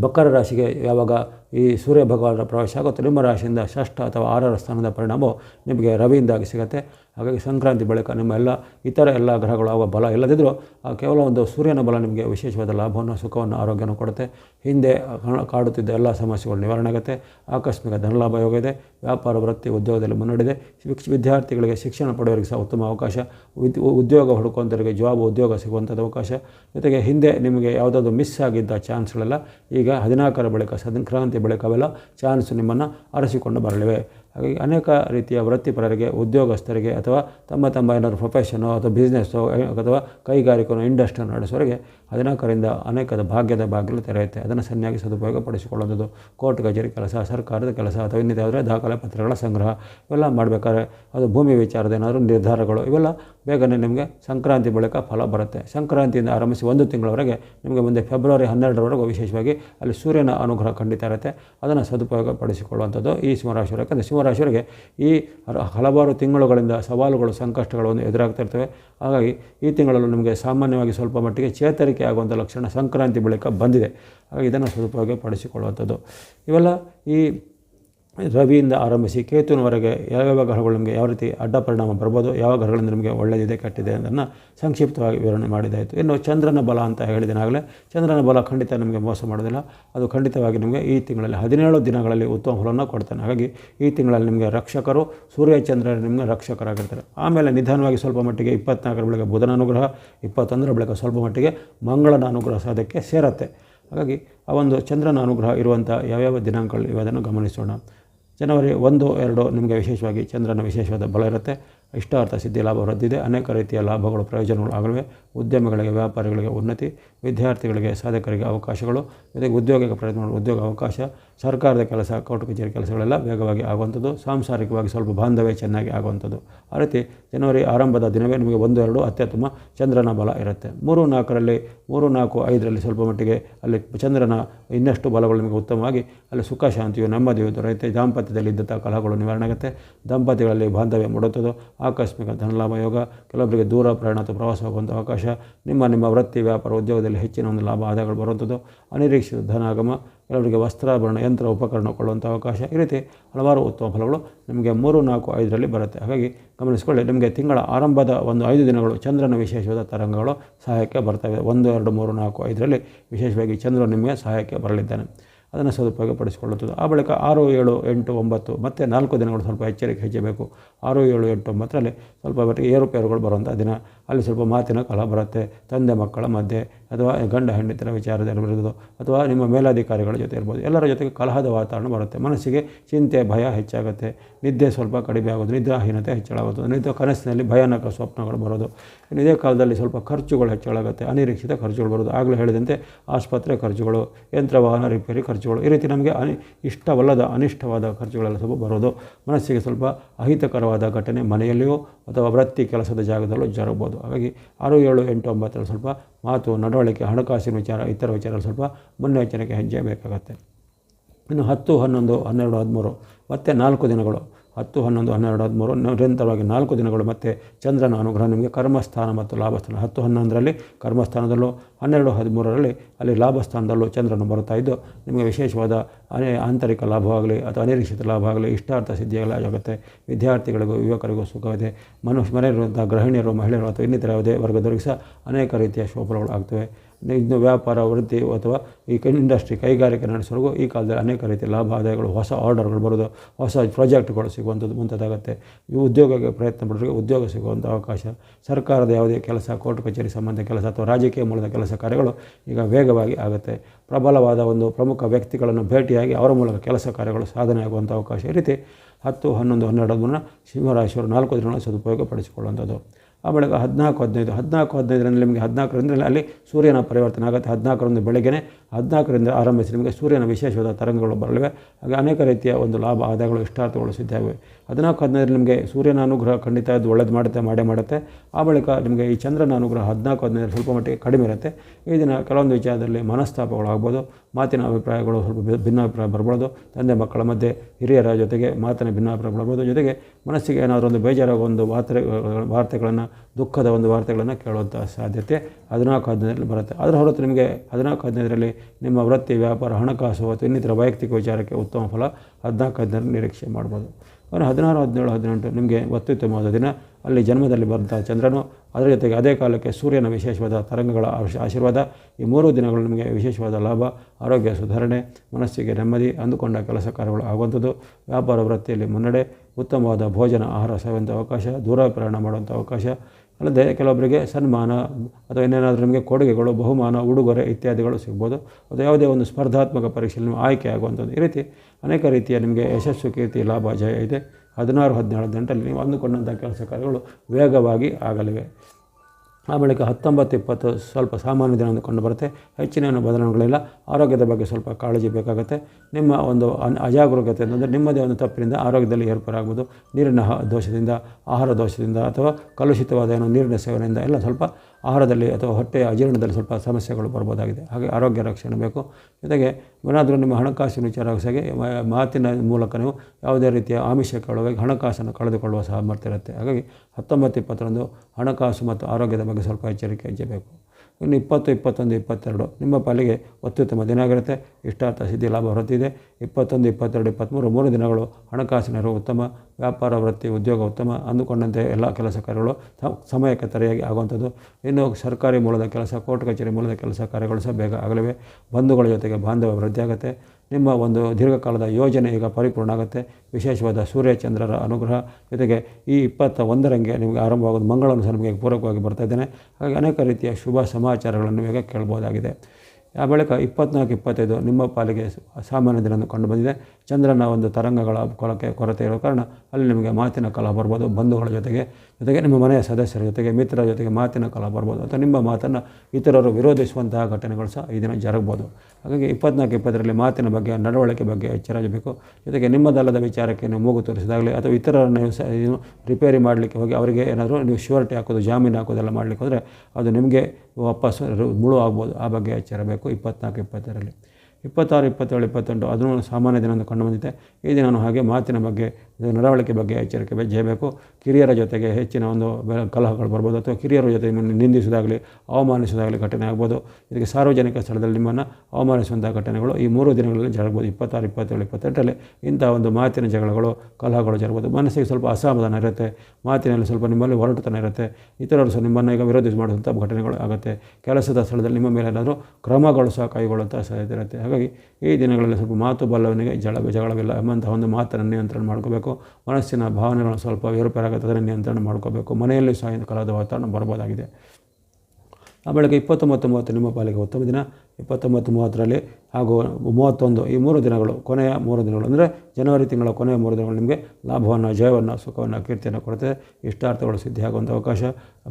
ಬಕ್ಕರ ರಾಶಿಗೆ ಯಾವಾಗ ಈ ಸೂರ್ಯ ಭಗವಾನರ ಪ್ರವೇಶ ಆಗುತ್ತೆ ನಿಮ್ಮ ರಾಶಿಯಿಂದ ಷಷ್ಠ ಅಥವಾ ಆರರ ಸ್ಥಾನದ ಪರಿಣಾಮವು ನಿಮಗೆ ರವಿಯಿಂದಾಗಿ ಸಿಗುತ್ತೆ. ಹಾಗಾಗಿ ಸಂಕ್ರಾಂತಿ ಬಳಿಕ ನಿಮ್ಮ ಎಲ್ಲ ಇತರ ಎಲ್ಲ ಗ್ರಹಗಳು ಆಗುವ ಬಲ ಇಲ್ಲದಿದ್ದರೂ ಆ ಕೇವಲ ಒಂದು ಸೂರ್ಯನ ಬಲ ನಿಮಗೆ ವಿಶೇಷವಾದ ಲಾಭವನ್ನು, ಸುಖವನ್ನು, ಆರೋಗ್ಯವನ್ನು ಕೊಡುತ್ತೆ. ಹಿಂದೆ ಕಾಡುತ್ತಿದ್ದ ಎಲ್ಲ ಸಮಸ್ಯೆಗಳು ನಿವಾರಣೆ ಆಗುತ್ತೆ. ಆಕಸ್ಮಿಕ ಧನಲಾಭ ಯೋಗ ವ್ಯಾಪಾರ, ವೃತ್ತಿ, ಉದ್ಯೋಗದಲ್ಲಿ ಮುನ್ನಡೆದೆ ವಿದ್ಯಾರ್ಥಿಗಳಿಗೆ ಶಿಕ್ಷಣ ಪಡೆಯೋರಿಗೆ ಸಹ ಉತ್ತಮ ಅವಕಾಶ. ಉದ್ಯೋಗ ಹುಡುಕುವಂಥವರಿಗೆ ಜಾಬ್ ಉದ್ಯೋಗ ಸಿಗುವಂಥದ್ದು ಅವಕಾಶ. ಜೊತೆಗೆ ಹಿಂದೆ ನಿಮಗೆ ಯಾವುದಾದ್ರು ಮಿಸ್ ಆಗಿದ್ದ ಚಾನ್ಸ್ಗಳೆಲ್ಲ ಈಗ ಹದಿನಾಲ್ಕರ ಬಳಿಕ, ಸಂಕ್ರಾಂತಿ ಬಳಿಕ ಅವೆಲ್ಲ ಚಾನ್ಸ್ ನಿಮ್ಮನ್ನು ಅರಸಿಕೊಂಡು ಬರಲಿವೆ. ಹಾಗಾಗಿ ಅನೇಕ ರೀತಿಯ ವೃತ್ತಿಪರರಿಗೆ, ಉದ್ಯೋಗಸ್ಥರಿಗೆ ಅಥವಾ ತಮ್ಮ ತಮ್ಮ ಏನಾದರೂ ಪ್ರೊಫೆಷನೋ ಅಥವಾ ಬಿಸ್ನೆಸ್ಸೋ ಅಥವಾ ಕೈಗಾರಿಕೆನೋ ಇಂಡಸ್ಟ್ರಿಯನ್ನು ನಡೆಸೋರಿಗೆ ಹದಿನಾಲ್ಕರಿಂದ ಅನೇಕದ ಭಾಗ್ಯದ ಬಾಗಿಲು ತೆರೆಯುತ್ತೆ. ಅದನ್ನು ಸರಿಯಾಗಿ ಸದುಪಯೋಗ ಪಡಿಸಿಕೊಳ್ಳುವಂಥದ್ದು ಕೋರ್ಟ್, ಕಚೇರಿ ಕೆಲಸ, ಸರ್ಕಾರದ ಕೆಲಸ ಅಥವಾ ಇನ್ನಿತಾದರೆ ದಾಖಲೆ ಪತ್ರಗಳ ಸಂಗ್ರಹ ಇವೆಲ್ಲ ಮಾಡಬೇಕಾದ್ರೆ ಅದು ಭೂಮಿ ವಿಚಾರದ ಏನಾದರೂ ನಿರ್ಧಾರಗಳು ಇವೆಲ್ಲ ಬೇಗನೆ ನಿಮಗೆ ಸಂಕ್ರಾಂತಿ ಬಳಿಕ ಫಲ ಬರುತ್ತೆ. ಸಂಕ್ರಾಂತಿಯಿಂದ ಆರಂಭಿಸಿ ಒಂದು ತಿಂಗಳವರೆಗೆ ನಿಮಗೆ ಮುಂದೆ ಫೆಬ್ರವರಿ ಹನ್ನೆರಡರವರೆಗೂ ವಿಶೇಷವಾಗಿ ಅಲ್ಲಿ ಸೂರ್ಯನ ಅನುಗ್ರಹ ಖಂಡಿತ ಇರುತ್ತೆ. ಅದನ್ನು ಸದುಪಯೋಗ ಪಡಿಸಿಕೊಳ್ಳುವಂಥದ್ದು ಈ ಸಿಂಹರಾಶಿಯವರು ಯಾಕಂದರೆ ಸಿಂಹರಾಶಿಯವರಿಗೆ ಈ ಹಲವಾರು ತಿಂಗಳುಗಳಿಂದ ಸವಾಲುಗಳು ಸಂಕಷ್ಟಗಳನ್ನು ಎದುರಾಗ್ತಾ ಇರ್ತವೆ. ಹಾಗಾಗಿ ಈ ತಿಂಗಳಲ್ಲೂ ನಿಮಗೆ ಸಾಮಾನ್ಯವಾಗಿ ಸ್ವಲ್ಪ ಮಟ್ಟಿಗೆ ಚೇತರಿಕೆ ಆಗುವಂಥ ಲಕ್ಷಣ ಸಂಕ್ರಾಂತಿ ಬಳಿಕ ಬಂದಿದೆ. ಹಾಗಾಗಿ ಇದನ್ನು ಸದುಪಯೋಗ ಪಡಿಸಿಕೊಳ್ಳುವಂಥದ್ದು ಇವೆಲ್ಲ ಈ ರವಿಯಿಂದ ಆರಂಭಿಸಿ ಕೇತುವಿನವರೆಗೆ ಯಾವ್ಯಾವ ಗ್ರಹಗಳು ನಿಮಗೆ ಯಾವ ರೀತಿ ಅಡ್ಡ ಪರಿಣಾಮ ಬರ್ಬೋದು, ಯಾವ ಗ್ರಹಗಳಿಂದ ನಿಮಗೆ ಒಳ್ಳೆಯದಿದೆ ಕೆಟ್ಟಿದೆ ಅದನ್ನು ಸಂಕ್ಷಿಪ್ತವಾಗಿ ವಿವರಣೆ ಮಾಡಿದಾಯಿತು. ಇನ್ನು ಚಂದ್ರನ ಬಲ ಅಂತ ಹೇಳಿದಾಗಲೇ ಚಂದ್ರನ ಬಲ ಖಂಡಿತ ನಿಮಗೆ ಮೋಸ ಮಾಡೋದಿಲ್ಲ. ಅದು ಖಂಡಿತವಾಗಿ ನಿಮಗೆ ಈ ತಿಂಗಳಲ್ಲಿ ಹದಿನೇಳು ದಿನಗಳಲ್ಲಿ ಉತ್ತಮ ಫಲವನ್ನು ಕೊಡ್ತಾನೆ. ಹಾಗಾಗಿ ಈ ತಿಂಗಳಲ್ಲಿ ನಿಮಗೆ ರಕ್ಷಕರು, ಸೂರ್ಯ ಚಂದ್ರ ನಿಮಗೆ ರಕ್ಷಕರಾಗಿರ್ತಾರೆ. ಆಮೇಲೆ ನಿಧಾನವಾಗಿ ಸ್ವಲ್ಪ ಮಟ್ಟಿಗೆ ಇಪ್ಪತ್ನಾಲ್ಕರ ಬಳಿಕ ಬುಧನ ಅನುಗ್ರಹ, ಇಪ್ಪತ್ತೊಂದರ ಬಳಿಕ ಸ್ವಲ್ಪ ಮಟ್ಟಿಗೆ ಮಂಗಳನ ಅನುಗ್ರಹ ಅದಕ್ಕೆ ಸೇರತ್ತೆ. ಹಾಗಾಗಿ ಆ ಒಂದು ಚಂದ್ರನ ಅನುಗ್ರಹ ಇರುವಂಥ ಯಾವ್ಯಾವ ದಿನಾಂಕಗಳು ಇವೆದನ್ನು ಗಮನಿಸೋಣ. ಜನವರಿ ಒಂದು, ಎರಡು ನಿಮಗೆ ವಿಶೇಷವಾಗಿ ಚಂದ್ರನ ವಿಶೇಷವಾದ ಬಲ ಇರುತ್ತೆ. ಇಷ್ಟಾರ್ಥ ಸಿದ್ಧಿ ಲಾಭ ವೃದ್ಧಿದೆ. ಅನೇಕ ರೀತಿಯ ಲಾಭಗಳು, ಪ್ರಯೋಜನಗಳು ಆಗಲಿವೆ. ಉದ್ಯಮಿಗಳಿಗೆ, ವ್ಯಾಪಾರಿಗಳಿಗೆ, ಉನ್ನತಿ, ವಿದ್ಯಾರ್ಥಿಗಳಿಗೆ, ಸಾಧಕರಿಗೆ ಅವಕಾಶಗಳು, ಜೊತೆಗೆ ಉದ್ಯೋಗಕ್ಕೆ ಪ್ರಯತ್ನ ಉದ್ಯೋಗ ಅವಕಾಶ, ಸರ್ಕಾರದ ಕೆಲಸ, ಕೋರ್ಟ್ ಕಚೇರಿ ಕೆಲಸಗಳೆಲ್ಲ ವೇಗವಾಗಿ ಆಗುವಂಥದ್ದು, ಸಾಂಸಾರಿಕವಾಗಿ ಸ್ವಲ್ಪ ಬಾಂಧವ್ಯ ಚೆನ್ನಾಗಿ ಆಗುವಂಥದ್ದು. ಆ ರೀತಿ ಜನವರಿ ಆರಂಭದ ದಿನವೇ ನಿಮಗೆ ಒಂದು, ಎರಡು ಅತ್ಯುತ್ತಮ ಚಂದ್ರನ ಬಲ ಇರುತ್ತೆ. ಮೂರು, ನಾಲ್ಕರಲ್ಲಿ, ಮೂರು, ನಾಲ್ಕು, ಐದರಲ್ಲಿ ಸ್ವಲ್ಪ ಮಟ್ಟಿಗೆ ಅಲ್ಲಿ ಚಂದ್ರನ ಇನ್ನಷ್ಟು ಬಲಗಳು ನಿಮಗೆ ಉತ್ತಮವಾಗಿ ಅಲ್ಲಿ ಸುಖ, ಶಾಂತಿಯು, ನೆಮ್ಮದಿಯು ದೊರೆಯುತ್ತೆ. ದಾಂಪತ್ಯದಲ್ಲಿ ಇದ್ದಂಥ ಕಲಹಗಳು ನಿವಾರಣೆ ಆಗುತ್ತೆ. ದಂಪತಿಗಳಲ್ಲಿ ಬಾಂಧವ್ಯ ಮೂಡುತ್ತದೋ. ಆಕಸ್ಮಿಕ ಧನಲಾಭ ಯೋಗ, ಕೆಲವೊಬ್ಬರಿಗೆ ದೂರ ಪ್ರಯಾಣ ಅಥವಾ ಪ್ರವಾಸ ಹೋಗುವಂಥ ಅವಕಾಶ ನಿಮ್ಮ ನಿಮ್ಮ ವೃತ್ತಿ ವ್ಯಾಪಾರ ಉದ್ಯೋಗದಲ್ಲಿ ಹೆಚ್ಚಿನ ಒಂದು ಲಾಭ ಆದಾಯಗಳು ಬರುವಂಥದ್ದು. ಅನಿರೀಕ್ಷಿತ ಧನಾಗಮ ಕೆಲವರಿಗೆ ವಸ್ತ್ರಾಭರಣ, ಯಂತ್ರ ಉಪಕರಣ ಕೊಳ್ಳುವಂಥ ಅವಕಾಶ ಈ ರೀತಿ ಹಲವಾರು ಉತ್ತಮ ಫಲಗಳು ನಿಮಗೆ ಮೂರು, ನಾಲ್ಕು, ಐದರಲ್ಲಿ ಬರುತ್ತೆ. ಹಾಗಾಗಿ ಗಮನಿಸಿಕೊಳ್ಳಿ, ನಿಮಗೆ ತಿಂಗಳ ಆರಂಭದ ಒಂದು ಐದು ದಿನಗಳು ಚಂದ್ರನ ವಿಶೇಷವಾದ ತರಂಗಗಳು ಸಹಾಯಕ್ಕೆ ಬರ್ತವೆ. ಒಂದು, ಎರಡು, ಮೂರು, ನಾಲ್ಕು, ಐದರಲ್ಲಿ ವಿಶೇಷವಾಗಿ ಚಂದ್ರ ನಿಮಗೆ ಸಹಾಯಕ್ಕೆ ಬರಲಿದ್ದಾನೆ. ಅದನ್ನು ಸದುಪಯೋಗ ಪಡಿಸಿಕೊಳ್ಳುತ್ತದೆ ಆ ಬಳಿಕ ಆರು ಏಳು ಎಂಟು ಒಂಬತ್ತು ಮತ್ತು ನಾಲ್ಕು ದಿನಗಳು ಸ್ವಲ್ಪ ಎಚ್ಚರಿಕೆ ಹೆಚ್ಚಬೇಕು. ಆರು ಏಳು ಎಂಟು ಒಂಬತ್ತರಲ್ಲಿ ಸ್ವಲ್ಪ ಮಟ್ಟಿಗೆ ಏರುಪೇರುಗಳು ಬರುವಂಥ ದಿನ. ಅಲ್ಲಿ ಸ್ವಲ್ಪ ಮಾತಿನ ಕಲ ಬರುತ್ತೆ. ತಂದೆ ಮಕ್ಕಳ ಮಧ್ಯೆ ಅಥವಾ ಗಂಡ ಹೆಂಡತಿರ ವಿಚಾರದಲ್ಲಿ ಇರ್ಬೋದು ಅಥವಾ ನಿಮ್ಮ ಮೇಲಾಧಿಕಾರಿಗಳ ಜೊತೆ ಇರ್ಬೋದು. ಎಲ್ಲರ ಜೊತೆಗೆ ಕಲಹದ ವಾತಾವರಣ ಬರುತ್ತೆ. ಮನಸ್ಸಿಗೆ ಚಿಂತೆ, ಭಯ ಹೆಚ್ಚಾಗುತ್ತೆ. ನಿದ್ದೆ ಸ್ವಲ್ಪ ಕಡಿಮೆ ಆಗೋದು, ನಿದ್ರಾಹೀನತೆ ಹೆಚ್ಚಳವಾಗುತ್ತದೆ ನಿದ್ದೆ ಕನಸಿನಲ್ಲಿ ಭಯಾನಕ ಸ್ವಪ್ನಗಳು ಬರೋದು ಇದೇ ಕಾಲದಲ್ಲಿ ಸ್ವಲ್ಪ ಖರ್ಚುಗಳು ಹೆಚ್ಚಳಾಗುತ್ತೆ. ಅನಿರೀಕ್ಷಿತ ಖರ್ಚುಗಳು ಬರೋದು ಆಗಲೇ ಹೇಳಿದಂತೆ ಆಸ್ಪತ್ರೆ ಖರ್ಚುಗಳು ಯಂತ್ರ ವಾಹನ ರಿಪೇರಿ ಖರ್ಚುಗಳು, ಈ ರೀತಿ ನಮಗೆ ಅನಿ ಇಷ್ಟವಲ್ಲದ ಅನಿಷ್ಟವಾದ ಖರ್ಚುಗಳೆಲ್ಲ ಸ್ವಲ್ಪ ಬರೋದು ಮನಸ್ಸಿಗೆ ಸ್ವಲ್ಪ ಅಹಿತಕರವಾದ ಘಟನೆ ಮನೆಯಲ್ಲಿಯೋ ಅಥವಾ ವೃತ್ತಿ ಕೆಲಸದ ಜಾಗದಲ್ಲೂ ಜರಬಹುದು ಹಾಗಾಗಿ ಆರು ಏಳು ಎಂಟು ಒಂಬತ್ತರಲ್ಲಿ ಸ್ವಲ್ಪ ಮಾತು, ನಡವಳಿಕೆ, ಹಣಕಾಸಿನ ವಿಚಾರ, ಇತರ ವಿಚಾರ ಸ್ವಲ್ಪ ಮುನ್ನೆಚ್ಚರಿಕೆ ಹೆಜ್ಜೆ ಬೇಕಾಗತ್ತೆ. ಇನ್ನು ಹತ್ತು, ಹನ್ನೊಂದು, ಹನ್ನೆರಡು, ಹದಿಮೂರು, ಮತ್ತು ನಾಲ್ಕು ದಿನಗಳು. ಹತ್ತು, ಹನ್ನೊಂದು, ಹನ್ನೆರಡು, ಹದಿಮೂರು, ನಿರಂತರವಾಗಿ ನಾಲ್ಕು ದಿನಗಳು ಮತ್ತು ಚಂದ್ರನ ಅನುಗ್ರಹ ನಿಮಗೆ ಕರ್ಮಸ್ಥಾನ ಮತ್ತು ಲಾಭಸ್ಥಾನ. ಹತ್ತು, ಹನ್ನೊಂದರಲ್ಲಿ ಕರ್ಮಸ್ಥಾನದಲ್ಲೂ, ಹನ್ನೆರಡು, ಹದಿಮೂರರಲ್ಲಿ ಅಲ್ಲಿ ಲಾಭಸ್ಥಾನದಲ್ಲೂ ಚಂದ್ರನು ಬರ್ತಾ ಇದ್ದು ನಿಮಗೆ ವಿಶೇಷವಾದ ಅನೇ ಆಂತರಿಕ ಲಾಭವಾಗಲಿ ಅಥವಾ ಅನಿರೀಕ್ಷಿತ ಲಾಭ ಆಗಲಿ ಇಷ್ಟಾರ್ಥ ಸಿದ್ಧಿಗಳಾಗುತ್ತೆ ವಿದ್ಯಾರ್ಥಿಗಳಿಗೂ, ಯುವಕರಿಗೂ ಸುಖವಿದೆ. ಮನುಷ್ಯ ಮನೆಯಲ್ಲಿರುವಂಥ ಗೃಹಿಣಿಯರು, ಮಹಿಳೆಯರು ಅಥವಾ ಇನ್ನಿತರ ಯಾವುದೇ ವರ್ಗದವರಿಗೆ ಸಹ ಅನೇಕ ರೀತಿಯ ಶೋಭಗಳು ಆಗ್ತವೆ. ಇನ್ನು ವ್ಯಾಪಾರ ವೃದ್ಧಿ ಅಥವಾ ಈ ಇಂಡಸ್ಟ್ರಿ ಕೈಗಾರಿಕೆ ನಡೆಸೋರಿಗೂ ಈ ಕಾಲದಲ್ಲಿ ಅನೇಕ ರೀತಿಯ ಲಾಭ ಆದಾಯಗಳು ಹೊಸ ಆರ್ಡರ್ಗಳು ಬರೋದು ಹೊಸ ಪ್ರಾಜೆಕ್ಟ್ಗಳು ಸಿಗುವಂಥದ್ದು ಮುಂತಾದಾಗುತ್ತೆ. ಈ ಉದ್ಯೋಗಕ್ಕೆ ಪ್ರಯತ್ನ ಪಡೋರಿಗೆ ಉದ್ಯೋಗ ಸಿಗುವಂಥ ಅವಕಾಶ. ಸರ್ಕಾರದ ಯಾವುದೇ ಕೆಲಸ, ಕೋರ್ಟ್ ಕಚೇರಿ ಸಂಬಂಧ ಕೆಲಸ ಅಥವಾ ರಾಜಕೀಯ ಮೂಲದ ಕೆಲಸ ಕಾರ್ಯಗಳು ಈಗ ವೇಗವಾಗಿ ಆಗುತ್ತೆ. ಪ್ರಬಲವಾದ ಒಂದು ಪ್ರಮುಖ ವ್ಯಕ್ತಿಗಳನ್ನು ಭೇಟಿಯಾಗಿ ಅವರ ಮೂಲಕ ಕೆಲಸ ಕಾರ್ಯಗಳು ಸಾಧನೆ ಆಗುವಂಥ ಅವಕಾಶ ಈ ರೀತಿ ಹತ್ತು, ಹನ್ನೊಂದು, ಹನ್ನೆರಡು ಮೂರನ್ನ ಸಿಂಹರಾಶಿಯವರು ನಾಲ್ಕು ದಿನಗಳ ಸದುಪಯೋಗ ಪಡಿಸಿಕೊಳ್ಳುವಂಥದ್ದು. ಆ ಬೆಳಗ್ಗೆ ಹದಿನಾಲ್ಕು, ಹದಿನೈದು, ಹದಿನಾಲ್ಕು ಹದಿನೈದರಿಂದ ನಿಮಗೆ ಹದಿನಾಲ್ಕರಿಂದ ಅಲ್ಲಿ ಸೂರ್ಯನ ಪರಿವರ್ತನೆ ಆಗುತ್ತೆ. ಹದಿನಾಲ್ಕರಂದು ಬೆಳಗ್ಗೆ ಹದಿನಾಲ್ಕರಿಂದ ಆರಂಭಿಸಿ ನಿಮಗೆ ಸೂರ್ಯನ ವಿಶೇಷವಾದ ತರಂಗಗಳು ಬರಲಿವೆ. ಹಾಗೆ ಅನೇಕ ರೀತಿಯ ಒಂದು ಲಾಭ ಆದಾಯಗಳು ಇಷ್ಟಾರ್ಥಗಳು ಸಿದ್ಧವಾಗಿವೆ ಹದಿನಾಲ್ಕು ಹದಿನೈದರಲ್ಲಿ ನಿಮಗೆ ಸೂರ್ಯನ ಅನುಗ್ರಹ ಖಂಡಿತ ಅದು ಒಳ್ಳೇದು ಮಾಡುತ್ತೆ, ಮಾಡೇ ಮಾಡುತ್ತೆ. ಆ ಬಳಿಕ ನಿಮಗೆ ಈ ಚಂದ್ರನ ಅನುಗ್ರಹ ಹದಿನಾಲ್ಕು ಹದಿನೈದು ಸ್ವಲ್ಪ ಮಟ್ಟಿಗೆ ಕಡಿಮೆ ಇರುತ್ತೆ. ಈ ದಿನ ಕೆಲವೊಂದು ವಿಚಾರದಲ್ಲಿ ಮನಸ್ತಾಪಗಳು ಆಗ್ಬೋದು ಮಾತಿನ ಅಭಿಪ್ರಾಯಗಳು ಸ್ವಲ್ಪ ಭಿನ್ನಾಭಿಪ್ರಾಯ ಬರ್ಬೋದು. ತಂದೆ ಮಕ್ಕಳ ಮಧ್ಯೆ ಹಿರಿಯರ ಜೊತೆಗೆ ಮಾತಿನ ಭಿನ್ನಾಭಿಪ್ರಾಯ ಬರ್ಬೋದು. ಜೊತೆಗೆ ಮನಸ್ಸಿಗೆ ಏನಾದರೂ ಒಂದು ಬೇಜಾರಾಗೋ ಒಂದು ವಾರ್ತೆ ವಾರ್ತೆಗಳನ್ನು, ದುಃಖದ ಒಂದು ವಾರ್ತೆಗಳನ್ನು ಕೇಳುವಂಥ ಸಾಧ್ಯತೆ ಹದಿನಾಲ್ಕು ಹದಿನೈದರಲ್ಲಿ ಬರುತ್ತೆ. ಅದರ ಹೊರತು ನಿಮಗೆ ಹದಿನಾಲ್ಕು ಹದಿನೈದರಲ್ಲಿ ನಿಮ್ಮ ವೃತ್ತಿ, ವ್ಯಾಪಾರ, ಹಣಕಾಸು ಅಥವಾ ಇನ್ನಿತರ ವೈಯಕ್ತಿಕ ವಿಚಾರಕ್ಕೆ ಉತ್ತಮ ಫಲ ಹದಿನಾಲ್ಕು ಹದಿನೈದರಲ್ಲಿ ನಿರೀಕ್ಷೆ ಮಾಡ್ಬೋದು. ಆದರೆ ಹದಿನಾರು, ಹದಿನೇಳು, ಹದಿನೆಂಟು, ನಿಮಗೆ ಅತ್ಯುತ್ತಮವಾದ ದಿನ. ಅಲ್ಲಿ ಜನ್ಮದಲ್ಲಿ ಬಂದಂಥ ಚಂದ್ರನು ಅದರ ಜೊತೆಗೆ ಅದೇ ಕಾಲಕ್ಕೆ ಸೂರ್ಯನ ವಿಶೇಷವಾದ ತರಂಗಗಳ ಆಶೀರ್ವಾದ. ಈ ಮೂರು ದಿನಗಳು ನಿಮಗೆ ವಿಶೇಷವಾದ ಲಾಭ, ಆರೋಗ್ಯ ಸುಧಾರಣೆ, ಮನಸ್ಸಿಗೆ ನೆಮ್ಮದಿ, ಅಂದುಕೊಂಡ ಕೆಲಸ ಕಾರ್ಯಗಳು ಆಗುವಂಥದ್ದು. ವ್ಯಾಪಾರ ವೃತ್ತಿಯಲ್ಲಿ ಮುನ್ನಡೆ, ಉತ್ತಮವಾದ ಭೋಜನ, ಆಹಾರ ಸೇವಂಥ ಅವಕಾಶ ದೂರ ಪ್ರಯಾಣ ಮಾಡುವಂಥ ಅವಕಾಶ. ಅಲ್ಲದೆ ಕೆಲವೊಬ್ಬರಿಗೆ ಸನ್ಮಾನ ಅಥವಾ ಇನ್ನೇನಾದರೂ ನಿಮಗೆ ಕೊಡುಗೆಗಳು, ಬಹುಮಾನ, ಉಡುಗೊರೆ ಇತ್ಯಾದಿಗಳು ಸಿಗ್ಬೋದು. ಅಥವಾ ಯಾವುದೇ ಒಂದು ಸ್ಪರ್ಧಾತ್ಮಕ ಪರೀಕ್ಷೆಯಲ್ಲಿ ಆಯ್ಕೆ ಆಗುವಂಥದ್ದು. ಈ ರೀತಿ ಅನೇಕ ರೀತಿಯ ನಿಮಗೆ ಯಶಸ್ಸು, ಕೀರ್ತಿ, ಲಾಭ, ಜಯ ಇದೆ. ಹದಿನಾರು, ಹದಿನೇಳು ಗಂಟೆಯಲ್ಲಿ ನೀವು ಅಂದುಕೊಂಡಂಥ ಕೆಲಸ ಕಾರ್ಯಗಳು ವೇಗವಾಗಿ ಆಗಲಿವೆ. ಆ ಬಳಿಕ ಹತ್ತೊಂಬತ್ತು ಇಪ್ಪತ್ತು ಸ್ವಲ್ಪ ಸಾಮಾನ್ಯ ದಿನ ಅಂದುಕೊಂಡು ಬರುತ್ತೆ. ಹೆಚ್ಚಿನ ಏನು ಬದಲಾವಣೆಗಳಿಲ್ಲ. ಆರೋಗ್ಯದ ಬಗ್ಗೆ ಸ್ವಲ್ಪ ಕಾಳಜಿ ಬೇಕಾಗುತ್ತೆ. ನಿಮ್ಮ ಒಂದು ಅಜಾಗರೂಕತೆ ಅಂದರೆ ನಿಮ್ಮದೇ ಒಂದು ತಪ್ಪಿನಿಂದ ಆರೋಗ್ಯದಲ್ಲಿ ಏರ್ಪಾರಾಗ್ಬೋದು ನೀರಿನ ದೋಷದಿಂದ, ಆಹಾರ ದೋಷದಿಂದ ಅಥವಾ ಕಲುಷಿತವಾದ ಏನೋ ನೀರಿನ ಸೇವನೆಯಿಂದ ಎಲ್ಲ ಸ್ವಲ್ಪ ಆಹಾರದಲ್ಲಿ ಅಥವಾ ಹೊಟ್ಟೆಯ ಅಜೀರ್ಣದಲ್ಲಿ ಸ್ವಲ್ಪ ಸಮಸ್ಯೆಗಳು ಬರ್ಬೋದಾಗಿದೆ. ಹಾಗೆ ಆರೋಗ್ಯ ರಕ್ಷಣೆ ಬೇಕು. ಜೊತೆಗೆ ಏನಾದರೂ ನಿಮ್ಮ ಹಣಕಾಸಿನ ವಿಚಾರ ಮಾತಿನ ಮೂಲಕ ನೀವು ಯಾವುದೇ ರೀತಿಯ ಆಮಿಷಕ್ಕೆ ಹಣಕಾಸನ್ನು ಕಳೆದುಕೊಳ್ಳುವ ಸಾಮರ್ಥ್ಯ ಇರುತ್ತೆ. ಹಾಗಾಗಿ ಹತ್ತೊಂಬತ್ತು ಇಪ್ಪತ್ತರಂದು ಹಣಕಾಸು ಮತ್ತು ಆರೋಗ್ಯದ ಬಗ್ಗೆ ಸ್ವಲ್ಪ ಎಚ್ಚರಿಕೆ ಹೆಜ್ಜೆಬೇಕು ಇನ್ನು ಇಪ್ಪತ್ತು, ಇಪ್ಪತ್ತೊಂದು, ಇಪ್ಪತ್ತೆರಡು ನಿಮ್ಮ ಪಾಲಿಗೆ ಅತ್ಯುತ್ತಮ ದಿನ ಆಗಿರುತ್ತೆ ಇಷ್ಟಾರ್ಥ ಸಿದ್ಧಿ ಲಾಭ ಹೊರತಿದೆ. ಇಪ್ಪತ್ತೊಂದು, ಇಪ್ಪತ್ತೆರಡು, ಇಪ್ಪತ್ತ್ಮೂರು ಮೂರು ದಿನಗಳು ಹಣಕಾಸಿನ ಉತ್ತಮ, ವ್ಯಾಪಾರ ವೃತ್ತಿ, ಉದ್ಯೋಗ ಉತ್ತಮ, ಅಂದುಕೊಂಡಂತೆ ಎಲ್ಲ ಕೆಲಸ ಕಾರ್ಯಗಳು ಸಮಯಕ್ಕೆ ಸರಿಯಾಗಿ ಆಗುವಂಥದ್ದು. ಇನ್ನು ಸರ್ಕಾರಿ ಮೂಲದ ಕೆಲಸ, ಕೋರ್ಟ್ ಕಚೇರಿ ಮೂಲದ ಕೆಲಸ ಕಾರ್ಯಗಳು ಸಹ ಬೇಗ ಆಗಲಿವೆ. ಬಂಧುಗಳ ಜೊತೆಗೆ ಬಾಂಧವ್ಯ ವೃದ್ಧಿ ಆಗುತ್ತೆ ನಿಮ್ಮ ಒಂದು ದೀರ್ಘಕಾಲದ ಯೋಜನೆ ಈಗ ಪರಿಪೂರ್ಣ ಆಗುತ್ತೆ. ವಿಶೇಷವಾದ ಸೂರ್ಯಚಂದ್ರರ ಅನುಗ್ರಹ ಜೊತೆಗೆ ಈ ಇಪ್ಪತ್ತ ಒಂದರಂಗೆ ನಿಮಗೆ ಆರಂಭವಾಗೋದು ಮಂಗಳವನ್ನು ಸಹ ನಿಮಗೆ ಪೂರಕವಾಗಿ ಬರ್ತಾ ಇದ್ದೇನೆ. ಹಾಗೆ ಅನೇಕ ರೀತಿಯ ಶುಭ ಸಮಾಚಾರಗಳನ್ನು ಈಗ ಕೇಳ್ಬೋದಾಗಿದೆ. ಆ ಬಳಿಕ ಇಪ್ಪತ್ನಾಲ್ಕು, ಇಪ್ಪತ್ತೈದು ನಿಮ್ಮ ಪಾಲಿಗೆ ಸಾಮಾನ್ಯ ದಿನ ಕಂಡು ಬಂದಿದೆ. ಚಂದ್ರನ ಒಂದು ತರಂಗಗಳ ಕೊರತೆ ಕೊರತೆ ಇರೋ ಕಾರಣ ಅಲ್ಲಿ ನಿಮಗೆ ಮಾತಿನ ಕಲಹ ಬರ್ಬೋದು, ಬಂಧುಗಳ ಜೊತೆಗೆ ಜೊತೆಗೆ ನಿಮ್ಮ ಮನೆಯ ಸದಸ್ಯರ ಜೊತೆಗೆ, ಮಿತ್ರರ ಜೊತೆಗೆ ಮಾತಿನ ಕಲಹ ಬರ್ಬೋದು ಅಥವಾ ನಿಮ್ಮ ಮಾತನ್ನು ಇತರರು ವಿರೋಧಿಸುವಂತಹ ಘಟನೆಗಳು ಸಹ ಈ ದಿನ ಜರುಗ್ಬೋದು. ಹಾಗಾಗಿ ಇಪ್ಪತ್ನಾಲ್ಕು, ಇಪ್ಪತ್ತರಲ್ಲಿ ಮಾತಿನ ಬಗ್ಗೆ, ನಡವಳಿಕೆ ಬಗ್ಗೆ ಎಚ್ಚರಬೇಕು ಜೊತೆಗೆ ನಿಮ್ಮದಲ್ಲದ ವಿಚಾರಕ್ಕೆ ನೀವು ಮೂಗು ತೋರಿಸಿದಾಗಲಿ ಅಥವಾ ಇತರರನ್ನು ನೀವು ಏನು ರಿಪೇರಿ ಮಾಡಲಿಕ್ಕೆ ಹೋಗಿ ಅವರಿಗೆ ಏನಾದರೂ ನೀವು ಶ್ಯೂರಿಟಿ ಹಾಕೋದು, ಜಾಮೀನು ಹಾಕೋದೆಲ್ಲ ಮಾಡಲಿಕ್ಕೆ ಹೋದರೆ ಅದು ನಿಮಗೆ ವಾಪಸ್ ರು- ಮುಳು ಆಗ್ಬೋದು ಆ ಬಗ್ಗೆ ಎಚ್ಚರಬೇಕು ಇಪ್ಪತ್ನಾಲ್ಕು, ಇಪ್ಪತ್ತರಲ್ಲಿ. ಇಪ್ಪತ್ತಾರು ಇಪ್ಪತ್ತೇಳು ಇಪ್ಪತ್ತೆಂಟು ಅದನ್ನು ಸಾಮಾನ್ಯ ದಿನ ಅಂತ ಕಂಡು ಬಂದಿದೆ. ಈ ದಿನ ಹಾಗೆ ಮಾತಿನ ಬಗ್ಗೆ ಇದು ನಡವಳಿಕೆ ಬಗ್ಗೆ ಎಚ್ಚರಿಕೆ ಬೆಜ್ಜಬೇಕು ಕಿರಿಯರ ಜೊತೆಗೆ ಹೆಚ್ಚಿನ ಒಂದು ಕಲಹಗಳು ಬರ್ಬೋದು. ಅಥವಾ ಕಿರಿಯರ ಜೊತೆ ನಿಮ್ಮನ್ನು ನಿಂದಿಸೋದಾಗಲಿ, ಅವಮಾನಿಸೋದಾಗಲಿ ಘಟನೆ ಆಗ್ಬೋದು. ಇದಕ್ಕೆ ಸಾರ್ವಜನಿಕ ಸ್ಥಳದಲ್ಲಿ ನಿಮ್ಮನ್ನು ಅವಮಾನಿಸುವಂಥ ಘಟನೆಗಳು ಈ ಮೂರು ದಿನಗಳಲ್ಲಿ ಜರಗ್ಬೋದು. ಇಪ್ಪತ್ತಾರು, ಇಪ್ಪತ್ತೇಳು, ಇಪ್ಪತ್ತೆಂಟರಲ್ಲಿ ಇಂಥ ಒಂದು ಮಾತಿನ ಜಗಳಗಳು, ಕಲಹಗಳು ಜರಗ್ಬೋದು. ಮನಸ್ಸಿಗೆ ಸ್ವಲ್ಪ ಅಸಮಾಧಾನ ಇರುತ್ತೆ. ಮಾತಿನಲ್ಲಿ ಸ್ವಲ್ಪ ನಿಮ್ಮಲ್ಲಿ ಹೊರಟುತನ ಇರುತ್ತೆ. ಇತರರು ಸಹ ನಿಮ್ಮನ್ನು ಈಗ ವಿರೋಧಿಸಿ ಮಾಡುವಂಥ ಘಟನೆಗಳು ಆಗುತ್ತೆ. ಕೆಲಸದ ಸ್ಥಳದಲ್ಲಿ ನಿಮ್ಮ ಮೇಲೆ ಏನಾದರೂ ಕ್ರಮಗಳು ಸಹ ಕೈಗೊಳ್ಳುವಂಥ ಸಾಧ್ಯತೆ ಇರುತ್ತೆ. ಹಾಗಾಗಿ ಈ ದಿನಗಳಲ್ಲಿ ಸ್ವಲ್ಪ ಮಾತು ಬಲ್ಲವನಿಗೆ ಜಳ ಜಗಳವಿಲ್ಲ ಎಂಬಂತಹ ಒಂದು ಮಾತನ್ನು ನಿಯಂತ್ರಣ ಮಾಡ್ಕೋಬೇಕು. ಮನಸ್ಸಿನ ಭಾವನೆಗಳನ್ನು ಸ್ವಲ್ಪ ಏರುಪೇರಾಗುತ್ತೆ ಅದನ್ನು ನಿಯಂತ್ರಣ ಮಾಡ್ಕೋಬೇಕು. ಮನೆಯಲ್ಲಿ ಸಾಯಂಕಾಲದ ವಾತಾವರಣ ಬರ್ಬೋದಾಗಿದೆ ಆ ಬೆಳಗ್ಗೆ ಇಪ್ಪತ್ತೊಂಬತ್ತು ಮೂವತ್ತು ನಿಮ್ಮ ಪಾಲಿಗೆ ಉತ್ತಮ ದಿನ. ಇಪ್ಪತ್ತೊಂಬತ್ತು ಮೂವತ್ತರಲ್ಲಿ ಹಾಗೂ ಮೂವತ್ತೊಂದು ಈ ಮೂರು ದಿನಗಳು, ಕೊನೆಯ ಮೂರು ದಿನಗಳು, ಅಂದರೆ ಜನವರಿ ತಿಂಗಳ ಕೊನೆಯ ಮೂರು ದಿನಗಳು ನಿಮಗೆ ಲಾಭವನ್ನು, ಜಯವನ್ನು, ಸುಖವನ್ನು, ಕೀರ್ತಿಯನ್ನು ಕೊಡುತ್ತೆ. ಇಷ್ಟಾರ್ಥಗಳು ಸಿದ್ಧಿಯಾಗುವಂಥ ಅವಕಾಶ.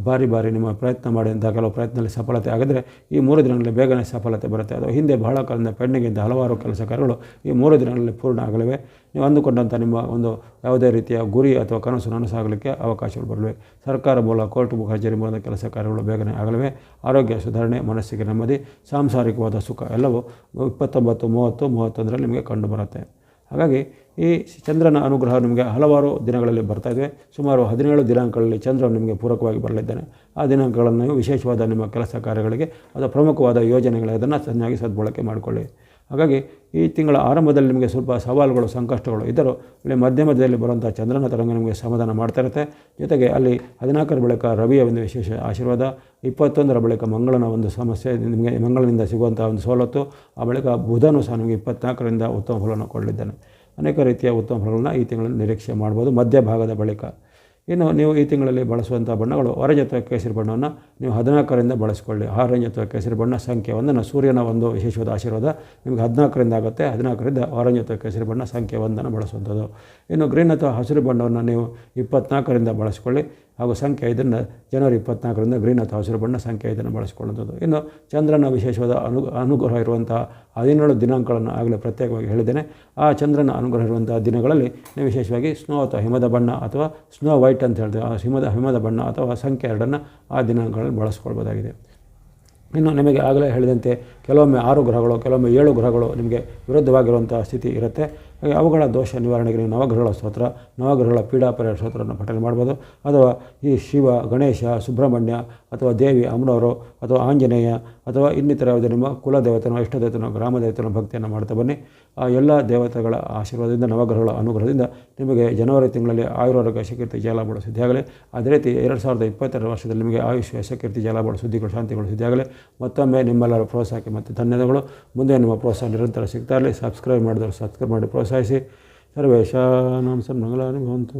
ಬಾರಿ ಬಾರಿ ನಿಮ್ಮ ಪ್ರಯತ್ನ ಮಾಡಿದಂಥ ಕೆಲವು ಪ್ರಯತ್ನದಲ್ಲಿ ಸಫಲತೆ ಆಗಿದ್ರೆ ಈ ಮೂರು ದಿನಗಳಲ್ಲಿ ಬೇಗನೆ ಸಫಲತೆ ಬರುತ್ತೆ. ಅದು ಹಿಂದೆ ಬಹಳ ಕಾಲದಿಂದ ಪೆಂಡಿಂಗಿದ್ದ ಹಲವಾರು ಕೆಲಸ ಕಾರ್ಯಗಳು ಈ ಮೂರು ದಿನಗಳಲ್ಲಿ ಪೂರ್ಣ ಆಗಲಿವೆ. ನೀವು ಅಂದುಕೊಂಡಂಥ ನಿಮ್ಮ ಒಂದು ಯಾವುದೇ ರೀತಿಯ ಗುರಿ ಅಥವಾ ಕನಸು ನನಸಾಗಲಿಕ್ಕೆ ಅವಕಾಶಗಳು ಬರಲಿವೆ. ಸರ್ಕಾರ ಮೂಲ ಕೋರ್ಟ್ ಕಚೇರಿ ಮೂಲದ ಕೆಲಸ ಕಾರ್ಯಗಳು ಬೇಗನೆ ಆಗಲಿವೆ. ಆರೋಗ್ಯ ಸುಧಾರಣೆ, ಮನಸ್ಸಿಗೆ ನೆಮ್ಮದಿ, ಸಾಂಸಾರಿಕವಾದ ಸುಖ, ಎಲ್ಲವೂ ಇಪ್ಪತ್ತೊಂಬತ್ತು, ಮೂವತ್ತು, ಮೂವತ್ತೊಂದರಲ್ಲಿ ನಿಮಗೆ ಕಂಡು ಬರುತ್ತೆ. ಹಾಗಾಗಿ ಈ ಚಂದ್ರನ ಅನುಗ್ರಹ ನಿಮಗೆ ಹಲವಾರು ದಿನಗಳಲ್ಲಿ ಬರ್ತಾ ಇದೆ. ಸುಮಾರು ಹದಿನೇಳು ದಿನಾಂಕಗಳಲ್ಲಿ ಚಂದ್ರ ನಿಮಗೆ ಪೂರಕವಾಗಿ ಬರಲಿದ್ದಾನೆ. ಆ ದಿನಾಂಕಗಳನ್ನು ವಿಶೇಷವಾದ ನಿಮ್ಮ ಕೆಲಸ ಕಾರ್ಯಗಳಿಗೆ ಅದು ಪ್ರಮುಖವಾದ ಯೋಜನೆಗಳಿಗೆ ಅದನ್ನು ಚೆನ್ನಾಗಿ ಸದ್ಬಳಕೆ ಮಾಡಿಕೊಳ್ಳಿ. ಹಾಗಾಗಿ ಈ ತಿಂಗಳ ಆರಂಭದಲ್ಲಿ ನಿಮಗೆ ಸ್ವಲ್ಪ ಸವಾಲುಗಳು, ಸಂಕಷ್ಟಗಳು ಇದ್ದರೂ ಅಲ್ಲಿ ಮಧ್ಯ ಮಧ್ಯದಲ್ಲಿ ಬರುವಂಥ ಚಂದ್ರನ ತರಂಗ ನಿಮಗೆ ಸಮಾಧಾನ ಮಾಡ್ತಾ ಇರುತ್ತೆ. ಜೊತೆಗೆ ಅಲ್ಲಿ ಹದಿನಾಲ್ಕರ ಬಳಿಕ ರವಿಯ ಒಂದು ವಿಶೇಷ ಆಶೀರ್ವಾದ, ಇಪ್ಪತ್ತೊಂದರ ಬಳಿಕ ಮಂಗಳನ ಒಂದು ಸಮಸ್ಯೆ ನಿಮಗೆ ಮಂಗಳನಿಂದ ಸಿಗುವಂಥ ಒಂದು ಸವಲತ್ತು, ಆ ಬಳಿಕ ಬುಧನು ಸಹ ನಿಮಗೆ ಇಪ್ಪತ್ನಾಲ್ಕರಿಂದ ಉತ್ತಮ ಫಲವನ್ನು ಕೊಡಲಿದ್ದಾನೆ. ಅನೇಕ ರೀತಿಯ ಉತ್ತಮ ಫಲಗಳನ್ನು ಈ ತಿಂಗಳಲ್ಲಿ ನಿರೀಕ್ಷೆ ಮಾಡ್ಬೋದು. ಮಧ್ಯಭಾಗದ ಬಳಿಕ ಇನ್ನು ನೀವು ಈ ತಿಂಗಳಲ್ಲಿ ಬಳಸುವಂಥ ಬಣ್ಣಗಳು ಆರೆಂಜ್ ಅಥವಾ ಕೇಸರಿ ಬಣ್ಣವನ್ನು ನೀವು ಹದಿನಾಲ್ಕರಿಂದ ಬಳಸಿಕೊಳ್ಳಿ. ಆರೆಂಜ್ ಅಥವಾ ಕೇಸರಿ ಬಣ್ಣ ಸಂಖ್ಯೆ ಒಂದನ್ನು ಸೂರ್ಯನ ಒಂದು ವಿಶೇಷವಾದ ಆಶೀರ್ವಾದ ನಿಮಗೆ ಹದಿನಾಲ್ಕರಿಂದ ಆಗುತ್ತೆ. ಹದಿನಾಲ್ಕರಿಂದ ಆರೆಂಜ್ ಅಥವಾ ಕೇಸರಿ ಬಣ್ಣ ಸಂಖ್ಯೆ ಒಂದನ್ನು ಬಳಸುವಂಥದ್ದು. ಇನ್ನು ಗ್ರೀನ್ ಅಥವಾ ಹಸಿರು ಬಣ್ಣವನ್ನು ನೀವು ಇಪ್ಪತ್ನಾಲ್ಕರಿಂದ ಬಳಸಿಕೊಳ್ಳಿ. ಹಾಗೂ ಸಂಖ್ಯೆ ಐದನ್ನು ಜನವರಿ ಇಪ್ಪತ್ನಾಲ್ಕರಿಂದ ಗ್ರೀನ್ ಅಥವಾ ಹಸಿರು ಬಣ್ಣ ಸಂಖ್ಯೆ ಐದನ್ನು ಬಳಸಿಕೊಳ್ಳುವಂಥದ್ದು. ಇನ್ನು ಚಂದ್ರನ ವಿಶೇಷವಾದ ಅನು, ಅನುಗ್ರಹ ಇರುವಂತಹ ಹದಿನೇಳು ದಿನಾಂಕಗಳನ್ನು ಆಗಲೇ ಪ್ರತ್ಯೇಕವಾಗಿ ಹೇಳಿದ್ದೇನೆ. ಆ ಚಂದ್ರನ ಅನುಗ್ರಹ ಇರುವಂಥ ದಿನಗಳಲ್ಲಿ ವಿಶೇಷವಾಗಿ ಸ್ನೋ ಅಥವಾ ಹಿಮದ ಬಣ್ಣ ಅಥವಾ ಸ್ನೋ ವೈಟ್ ಅಂತ ಹೇಳ್ತೇವೆ. ಆ ಹಿಮದ ಹಿಮದ ಬಣ್ಣ ಅಥವಾ ಸಂಖ್ಯೆ ಎರಡನ್ನು ಆ ದಿನಾಂಕಗಳಲ್ಲಿ ಬಳಸ್ಕೊಳ್ಬೋದಾಗಿದೆ. ಇನ್ನು ನಿಮಗೆ ಆಗಲೇ ಹೇಳಿದಂತೆ ಕೆಲವೊಮ್ಮೆ ಆರು ಗ್ರಹಗಳು, ಕೆಲವೊಮ್ಮೆ ಏಳು ಗ್ರಹಗಳು ನಿಮಗೆ ವಿರುದ್ಧವಾಗಿರುವಂಥ ಸ್ಥಿತಿ ಇರುತ್ತೆ. ಹಾಗೆ ಅವುಗಳ ದೋಷ ನಿವಾರಣೆಗೆ ನೀವು ನವಗ್ರಹಗಳ ಸ್ತೋತ್ರ, ನವಗ್ರಹಗಳ ಪೀಡಾಪರ ಸ್ತೋತ್ರವನ್ನು ಪಠನೆ ಮಾಡ್ಬೋದು. ಅಥವಾ ಈ ಶಿವ, ಗಣೇಶ, ಸುಬ್ರಹ್ಮಣ್ಯ ಅಥವಾ ದೇವಿ, ಅಮ್ಮನವರು ಅಥವಾ ಆಂಜನೇಯ ಅಥವಾ ಇನ್ನಿತರ ಯಾವುದೇ ನಿಮ್ಮ ಕುಲದೇವತನೋ, ಇಷ್ಟದೇವತನೋ ಗ್ರಾಮ ದೇವತನೋ ಭಕ್ತಿಯನ್ನು ಮಾಡ್ತಾ ಬನ್ನಿ. ಆ ಎಲ್ಲ ದೇವತೆಗಳ ಆಶೀರ್ವಾದದಿಂದ, ನವಗ್ರಹಗಳ ಅನುಗ್ರಹದಿಂದ ನಿಮಗೆ ಜನವರಿ ತಿಂಗಳಲ್ಲಿ ಆಯುರಾರೋಗ್ಯ ಯಶಕೀರ್ತಿ ಜಯಲಾಭ ಸುದ್ದಿಯಾಗಲಿ ಅದೇ ರೀತಿ ಎರಡು ಸಾವಿರದ ಇಪ್ಪತ್ತೆರಡು ವರ್ಷದಲ್ಲಿ ನಿಮಗೆ ಆಯುಷ್ ಯಶಕೀರ್ತಿ ಜಯಲಾಭ ಸುದ್ದಿಗಳು, ಶಾಂತಿಗಳು ಸುದ್ದಿಯಾಗಲಿ ಮತ್ತೊಮ್ಮೆ ನಿಮ್ಮೆಲ್ಲರ ಪ್ರೋತ್ಸಾಹಕ್ಕೆ ಮತ್ತು ಧನ್ಯವಾದಗಳು. ಮುಂದೆ ನಿಮ್ಮ ಪ್ರೋತ್ಸಾಹ ನಿರಂತರ ಸಿಗ್ತಾ ಇರಲಿ. ಸಬ್ಸ್ಕ್ರೈಬ್ ಮಾಡಿದವರು ಸಬ್ಸ್ಕ್ರೈಬ್ ಮಾಡಿ ಪ್ರೋತ್ಸಾಹಿಸಿ. ಸರ್ವೇಶಾನಾಂ ಸನ್ಮಂಗಲಾನಿ ಭವಂತು